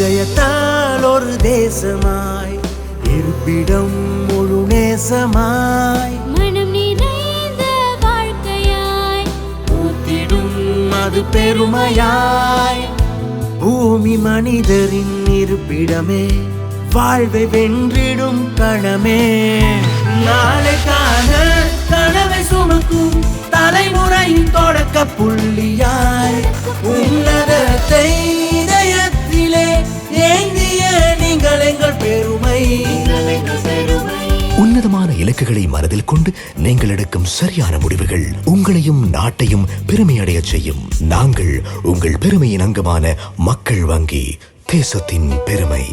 இதயத்தால் ஒரு தேசமாய் இருப்பிடம் முழு நேசமாய். மனம் நிறைந்த வாழ்க்கையாய் ஊத்திடும் அது பெருமையாய். பூமி மனிதரின் இருப்பிடமே வாழ்வை வென்றிடும் களமே நாளைக்கான கனவை சுமக்கும் தலைமுறையின் தொடக்க புள்ளியாய் உன்னதத்தை உன்னதமான இலக்குகளை மனதில் கொண்டு நீங்கள் எடுக்கும் சரியான முடிவுகள் உங்களையும் நாட்டையும் பெருமையடைய செய்யும். நாங்கள் உங்கள் பெருமையின் அங்கமான மக்கள் வங்கி தேசத்தின் பெருமை.